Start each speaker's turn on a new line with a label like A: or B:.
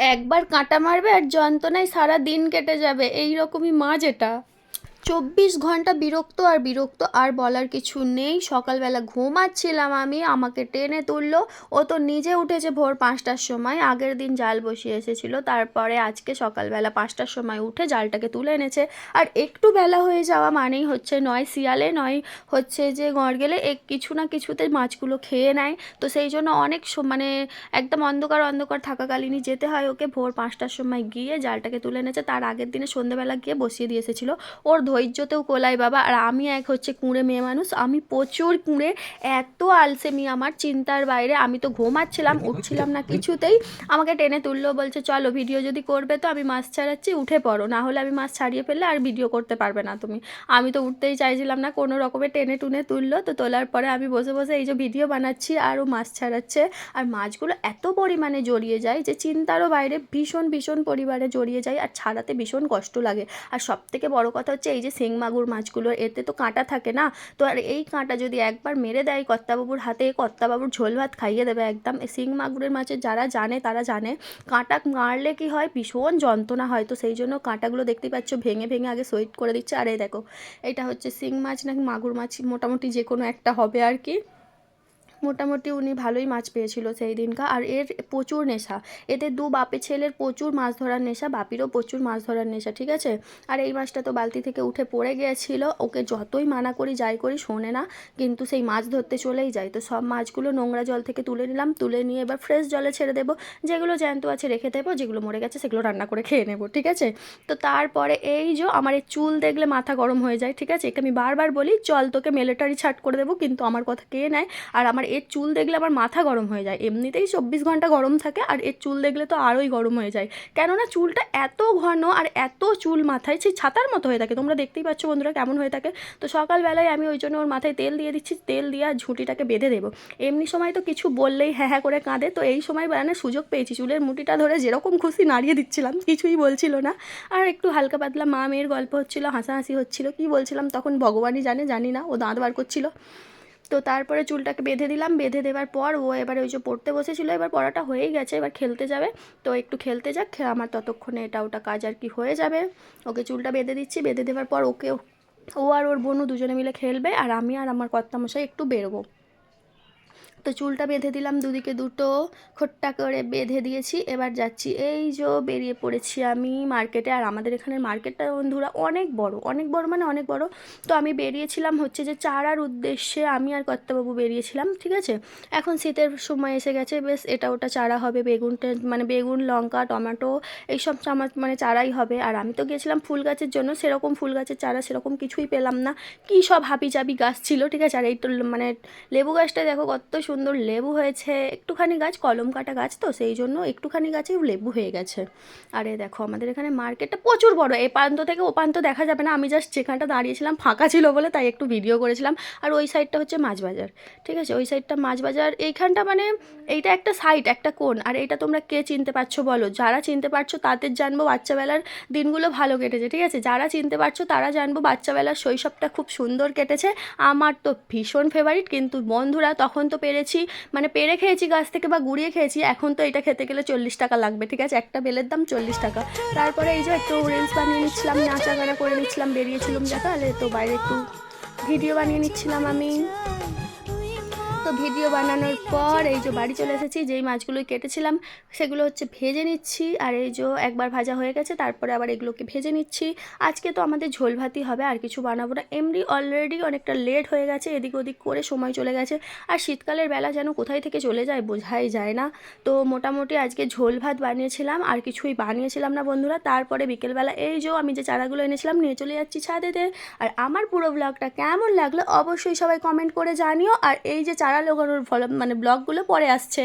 A: একবার কাঁটা মারবে আর যন্ত্রণায় সারা দিন কেটে যাবে। এই রকমই মাছ এটা চব্বিশ ঘণ্টা বিরক্ত আর বিরক্ত আর বলার কিছু নেই। সকালবেলা ঘুমাচ্ছিলাম আমি, আমাকে টেনে তুললো। ও তো নিজে উঠেছে ভোর পাঁচটার সময়, আগের দিন জাল বসিয়ে এসেছিল। তারপরে আজকে সকালবেলা পাঁচটার সময় উঠে জালটাকে তুলে এনেছে। আর একটু বেলা হয়ে যাওয়া মানেই হচ্ছে নয় শিয়ালে, নয় হচ্ছে যে গড়গেলে এক কিছু না কিছুতে মাছগুলো খেয়ে নেয়। তো সেই জন্য অনেক মানে একদম অন্ধকার অন্ধকার থাকাকালীনই যেতে হয় ওকে। ভোর পাঁচটার সময় গিয়ে জালটাকে তুলে এনেছে। তার আগের দিনে সন্ধ্যেবেলা গিয়ে বসিয়ে দিয়ে এসেছিল। ওর ধৈর্যতেও কোলাই বাবা। আর আমি এক হচ্ছে কুঁড়ে মেয়ে মানুষ। আমি প্রচুর কুঁড়ে, এত আলসেমি আমার চিন্তার বাইরে। আমি তো ঘুমাচ্ছিলাম, উঠছিলাম না কিছুতেই। আমাকে টেনে তুললো, বলছে, চলো, ভিডিও যদি করবে তো আমি মাছ ছাড়াচ্ছি, উঠে পড়ো। না হলে আমি মাছ ছাড়িয়ে ফেললে আর ভিডিও করতে পারবে না তুমি। আমি তো উঠতেই চাইছিলাম না, কোনো রকমে টেনে টুনে তুললো। তো তোলার পরে আমি বসে বসে এই যে ভিডিও বানাচ্ছি, আর ও মাছ ছাড়াচ্ছে। আর মাছগুলো এত পরিমাণে জড়িয়ে যায় যে চিন্তারও বাইরে ভীষণ ভীষণ পরিমাণে জড়িয়ে যায়। আর ছাড়াতে ভীষণ কষ্ট লাগে। আর সব থেকে বড় কথা হচ্ছে এই যে শিং মাগুর মাছগুলো, এতে তো কাঁটা থাকে না? তো আর এই কাঁটা যদি একবার মেরে দেয় কর্তাবাবুর হাতে, কর্তাবাবুর ঝোল ভাত খাইয়ে দেবে একদম। এই শিং মাগুরের মাছের যারা জানে, তারা জানে। কাঁটা মারলে কি হয়? ভীষণ যন্ত্রণা হয়। তো সেই জন্য কাঁটাগুলো দেখতেই পাচ্ছ, ভেঙে ভেঙে আগে সোয়েট করে দিচ্ছে। আর এই দেখো, এটা হচ্ছে শিং মাছ নাকি মাগুর মাছ? মোটামুটি যে কোনো একটা হবে আর কি। মোটামুটি উনি ভালোই মাছ পেয়েছিল সেই দিনকা আর এর প্রচুর নেশা। এতে দু বাপে ছেলের প্রচুর মাছ ধরার নেশা, বাপিরও প্রচুর মাছ ধরার নেশা, ঠিক আছে? আর এই মাছটা তো বালতি থেকে উঠে পড়ে গিয়েছিল। ওকে যতই মানা করি, যাই করি, শোনে না, কিন্তু সেই মাছ ধরতে চলেই যায়। তো সব মাছগুলো নোংরা জল থেকে তুলে নিলাম, তুলে নিয়ে এবার ফ্রেশ জলে ছেড়ে দেবো। যেগুলো জ্যান্ত আছে রেখে দেবো, যেগুলো মরে গেছে সেগুলো রান্না করে খেয়ে নেব, ঠিক আছে? তো তারপরে এই যে আমার এই চুল দেখলে মাথা গরম হয়ে যায়, ঠিক আছে? একে আমি বারবার বলি, চল তোকে মিলিটারি ছাট করে দেবো, কিন্তু আমার কথা কে নেয়? আর আমার এর চুল দেখলে আমার মাথা গরম হয়ে যায়। এমনিতেই চব্বিশ ঘণ্টা গরম থাকে আর এর চুল দেখলে তো আরোই গরম হয়ে যায়। কেননা চুলটা এত ঘন আর এত চুল মাথায়, সেই ছাতার মতো হয়ে থাকে। তোমরা দেখতেই পাচ্ছ বন্ধুরা কেমন হয়ে থাকে। তো সকালবেলায় আমি ওই জন্য ওর মাথায় তেল দিয়ে দিচ্ছি। তেল দিয়ে আর ঝুঁটিটাকে বেঁধে দেবো। এমনি সময় তো কিছু বললেই হ্যাঁ হ্যাঁ করে কাঁদে। তো এই সময় বেড়ানোর সুযোগ পেয়েছি। চুলের মুটিটা ধরে যেরকম খুশি নাড়িয়ে দিচ্ছিলাম, কিছুই বলছিল না। আর একটু হালকা পাতলা মা মেয়ের গল্প হচ্ছিল, হাসাহাসি হচ্ছিল, কি বলছিলাম তখন ভগবানই জানে, জানি না। ও দাঁত বার করছিল। তো তারপরে চুলটাকে বেঁধে দিলাম, বেঁধে দেওয়ার পর ও এবারে ওই যে পড়তে বসেছিল, এবার পড়াটা হয়েই গেছে, এবার খেলতে যাবে। তো একটু খেলতে যাক আমার ততক্ষণে এটা ওটা কাজ আর কি হয়ে যাবে। ওকে চুলটা বেঁধে দিচ্ছি, বেঁধে দেওয়ার পর ওকে ও আর ওর বোনও দুজনে মিলে খেলবে, আর আমি আর আমার কর্তামশাই একটু বেরোবো। তো চুলটা বেঁধে দিলাম দুদিকে দুটো, খোট্টা করে বেঁধে দিয়েছি। এবার যাচ্ছি। এই যে বেরিয়ে পড়েছি আমি মার্কেটে। আর আমাদের এখানের মার্কেটটা বন্ধুরা অনেক বড় অনেক বড় মানে অনেক বড়। তো আমি বেরিয়েছিলাম হচ্ছে যে চারার উদ্দেশ্যে। আমি আর কর্তাবাবু বেরিয়েছিলাম, ঠিক আছে? এখন শীতের সময় এসে গেছে, বেশ এটা ওটা চারা হবে বেগুনটা মানে বেগুন, লঙ্কা, টমেটো, এইসব চামা মানে চারাই হবে। আর আমি তো গিয়েছিলাম ফুল গাছের জন্য, সেরকম ফুল গাছের চারা সেরকম কিছুই পেলাম না। কী সব হাবি জাবি গাছ ছিল, ঠিক আছে? আর এই তো মানে লেবু গাছটা দেখো কত সুন্দর লেবু হয়েছে, একটুখানি গাছ, কলম কাটা গাছ তো, সেই জন্য একটুখানি গাছে লেবু হয়ে গেছে। আরে দেখো, আমাদের এখানে মার্কেটটা প্রচুর বড় এই প্রান্ত থেকে ও প্রান্ত দেখা যাবে না, আমি জাস্ট যেখানটা দাঁড়িয়েছিলাম ফাঁকা ছিল বলে তাই একটু ভিডিও করেছিলাম। আর ওই সাইডটা হচ্ছে মাছ বাজার ঠিক আছে? ওই সাইডটা মাছ বাজার এইখানটা মানে এইটা একটা সাইড একটা কোণ। আর এটা তোমরা কে চিনতে পারছ বলো? যারা চিনতে পারছ তাদের জানব বাচ্চাবেলার দিনগুলো ভালো কেটেছে, ঠিক আছে? যারা চিনতে পারছ তারা জানব বাচ্চাবেলার শৈশবটা খুব সুন্দর কেটেছে। আমার তো ভীষণ ফেভারিট কিন্তু বন্ধুরা তখন তো পেরেছি মানে পেরে খেয়েছি গাছ থেকে বা গুড়িয়ে খেয়েছি, এখন তো এটা খেতে গেলে চল্লিশ টাকা লাগবে, ঠিক আছে? একটা বেলের দাম চল্লিশ টাকা। তারপরে এই যে একটু রিলস বানিয়ে নিচ্ছিলাম নাচা গানা করে নিচ্ছিলাম, বেরিয়েছিলাম যা তাহলে তো বাইরে একটু ভিডিও বানিয়ে নিচ্ছিলাম আমি। তো ভিডিও বানানোর পর এই যে বাড়ি চলে এসেছি, যেই মাছগুলো কেটেছিলাম, সেগুলো হচ্ছে ভেজে নিচ্ছি। আর এই যে একবার ভাজা হয়ে গেছে, তারপরে আবার এগুলোকে ভেজে নিচ্ছি। আজকে তো আমাদের ঝোল ভাতই হবে, আর কিছু বানাবো না। এমনি অলরেডি অনেকটা লেট হয়ে গেছে, এদিক ওদিক করে সময় চলে গেছে। আর শীতকালের বেলা যেন কোথায় থেকে চলে যায় বোঝাই যায় না। তো মোটামুটি আজকে ঝোল ভাত বানিয়েছিলাম, আর কিছুই বানিয়েছিলাম না বন্ধুরা। তারপরে বিকেলবেলা এই যে আমি যে চারাগুলো এনেছিলাম, নিয়ে চলে যাচ্ছি ছাদেতে। আর আমার পুরো ব্লগটা কেমন লাগল অবশ্যই সবাই কমেন্ট করে জানিও। আর এই যে চারা লাগানোর ফল মানে ব্লগগুলো পরে আসছে।